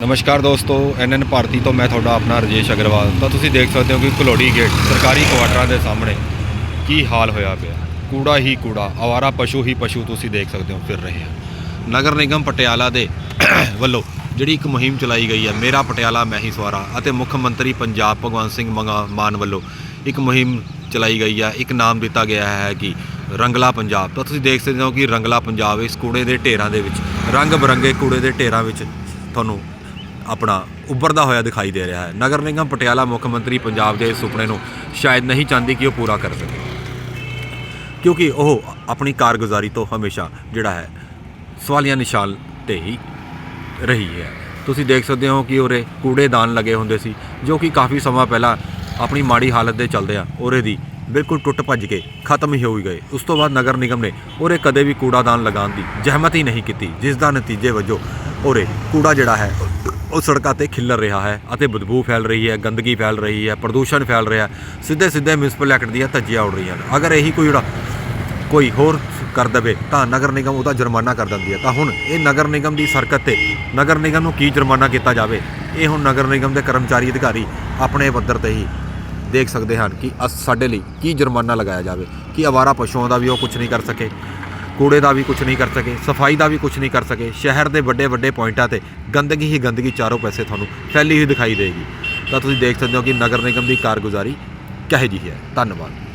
ਨਮਸਕਾਰ ਦੋਸਤੋ ਐਨਐਨ ਭਾਰਤੀ ਤੋਂ ਮੈਂ ਤੁਹਾਡਾ ਆਪਣਾ ਰਜੇਸ਼ ਅਗਰਵਾਲ। ਤਾਂ ਤੁਸੀਂ ਦੇਖ ਸਕਦੇ ਹੋ ਕਿ ਘਲੋੜੀ ਗੇਟ, ਸਰਕਾਰੀ ਕੁਆਟਰਾਂ ਦੇ ਸਾਹਮਣੇ ਕੀ ਹਾਲ ਹੋਇਆ ਪਿਆ। ਕੂੜਾ ਹੀ ਕੂੜਾ, ਆਵਾਰਾ ਪਸ਼ੂ ਹੀ ਪਸ਼ੂ ਤੁਸੀਂ ਦੇਖ ਸਕਦੇ ਹੋ, ਫਿਰ ਰਹੇ ਹਨ ਨਗਰ ਨਿਗਮ ਪਟਿਆਲਾ ਦੇ ਵੱਲੋਂ ਜਿਹੜੀ ਇੱਕ ਮੁਹਿੰਮ ਚਲਾਈ ਗਈ ਹੈ, ਮੇਰਾ ਪਟਿਆਲਾ, ਮੈਂ ਹੀ ਸਵਾਰਾ ਅਤੇ ਮੁੱਖ ਮੰਤਰੀ ਪੰਜਾਬ ਭਗਵੰਤ ਸਿੰਘ ਮੰਗਾ, ਮਾਨ ਵੱਲੋਂ ਇੱਕ ਮੁਹਿੰਮ ਚਲਾਈ ਗਈ ਹੈ। ਇੱਕ ਨਾਮ ਦਿੱਤਾ ਗਿਆ ਹੈ ਕਿ ਰੰਗਲਾ ਪੰਜਾਬ। ਤਾਂ ਤੁਸੀਂ ਦੇਖ ਸਕਦੇ ਹੋ ਕਿ ਰੰਗਲਾ ਪੰਜਾਬ ਇਸ ਕੂੜੇ ਦੇ ਢੇਰਾਂ ਦੇ ਵਿੱਚ, ਰੰਗ ਬਰੰਗੇ ਕੂੜੇ ਦੇ ਢੇਰਾਂ ਵਿੱਚ ਤੁਹਾਨੂੰ ਆਪਣਾ ਉੱਭਰਦਾ ਹੋਇਆ ਦਿਖਾਈ ਦੇ ਰਿਹਾ ਹੈ। ਨਗਰ ਨਿਗਮ ਪਟਿਆਲਾ ਮੁੱਖ ਮੰਤਰੀ ਪੰਜਾਬ ਦੇ ਇਸ ਸੁਪਨੇ ਨੂੰ ਸ਼ਾਇਦ ਨਹੀਂ ਚਾਹੁੰਦੀ ਕਿ ਉਹ ਪੂਰਾ ਕਰ ਸਕੇ। ਕਿਉਂਕਿ ਉਹ ਆਪਣੀ ਕਾਰਗੁਜ਼ਾਰੀ ਤੋਂ ਹਮੇਸ਼ਾ ਜਿਹੜਾ ਹੈ, ਸਵਾਲੀਆ ਨਿਸ਼ਾਨ ਤੇ ਹੀ ਰਹੀ ਹੈ। ਤੁਸੀਂ ਦੇਖ ਸਕਦੇ ਹੋ ਕਿ ਉਰੇ ਕੂੜੇਦਾਨ ਲੱਗੇ ਹੁੰਦੇ ਸੀ, ਜੋ ਕਿ ਕਾਫੀ ਸਮਾਂ ਪਹਿਲਾਂ ਆਪਣੀ ਮਾੜੀ ਹਾਲਤ ਦੇ ਚੱਲਦੇ ਆ ਉਰੇ ਦੀ ਬਿਲਕੁਲ ਟੁੱਟ ਭੱਜ ਕੇ ਖਤਮ ਹੀ ਹੋ ਗਏ। ਉਸ ਤੋਂ ਬਾਅਦ ਨਗਰ ਨਿਗਮ ਨੇ ਉਰੇ ਕਦੇ ਵੀ ਕੂੜਾਦਾਨ ਲਗਾਉਣ ਦੀ ਜ਼ਹਿਮਤ ਹੀ ਨਹੀਂ ਕੀਤੀ, ਜਿਸ ਦਾ ਨਤੀਜੇ ਵਜੋਂ ਉਰੇ ਕੂੜਾ ਜਿਹੜਾ ਹੈ, ਉਹ ਸੜਕਾਂ ਤੇ ਖਿਲਰ ਰਿਹਾ ਹੈ ਅਤੇ ਬਦਬੂ ਫੈਲ ਰਹੀ ਹੈ, ਗੰਦਗੀ ਫੈਲ ਰਹੀ ਹੈ, ਪ੍ਰਦੂਸ਼ਣ ਫੈਲ ਰਿਹਾ ਸਿੱਧੇ ਸਿੱਧੇ ਮਿਊਨਿਸਪਲ ਐਕਟ ਦੀਆਂ ਧੱਜੀਆਂ ਉੱਡ ਰਹੀਆਂ ਹਨ ਅਗਰ ਇਹੀ ਕੋਈ ਜਿਹੜਾ ਕੋਈ ਹੋਰ ਕਰ ਦਵੇ, ਤਾਂ ਨਗਰ ਨਿਗਮ ਉਹਦਾ ਜੁਰਮਾਨਾ ਕਰ ਦਿੰਦੀ ਹੈ। ਤਾਂ ਹੁਣ ਇਹ ਨਗਰ ਨਿਗਮ ਦੀ ਸਰਕਤ ਤੇ ਨਗਰ ਨਿਗਮ ਨੂੰ ਕੀ ਜੁਰਮਾਨਾ ਕੀਤਾ ਜਾਵੇ? ਇਹ ਹੁਣ ਨਗਰ ਨਿਗਮ ਦੇ ਕਰਮਚਾਰੀ ਅਧਿਕਾਰੀ ਆਪਣੇ ਪੱਧਰ ਤੇ ਹੀ ਦੇਖ ਸਕਦੇ ਹਨ ਕਿ ਅਸ ਸਾਡੇ ਲਈ ਕੀ ਜੁਰਮਾਨਾ ਲਗਾਇਆ ਜਾਵੇ, ਕਿ ਆਵਾਰਾ ਪਸ਼ੂਆਂ ਦਾ ਵੀ ਉਹ ਕੁਝ ਨਹੀਂ ਕਰ ਸਕੇ, ਕੂੜੇ ਦਾ ਵੀ ਕੁਝ ਨਹੀਂ ਕਰ ਸਕੇ, ਸਫ਼ਾਈ ਦਾ ਵੀ ਕੁਝ ਨਹੀਂ ਕਰ ਸਕੇ, ਸ਼ਹਿਰ ਦੇ ਵੱਡੇ ਵੱਡੇ ਪੁਆਇੰਟਾਂ ਤੇ ਗੰਦਗੀ ਹੀ ਗੰਦਗੀ ਚਾਰੋਂ ਪਾਸੇ ਤੁਹਾਨੂੰ ਫੈਲੀ ਹੋਈ ਦਿਖਾਈ ਦੇਗੀ। ਤਾਂ ਤੁਸੀਂ ਦੇਖ ਸਕਦੇ ਹੋ ਕਿ ਨਗਰ ਨਿਗਮ ਦੀ ਕਾਰਗੁਜ਼ਾਰੀ ਕਿਹੋ ਜਿਹੀ ਹੈ। ਧੰਨਵਾਦ।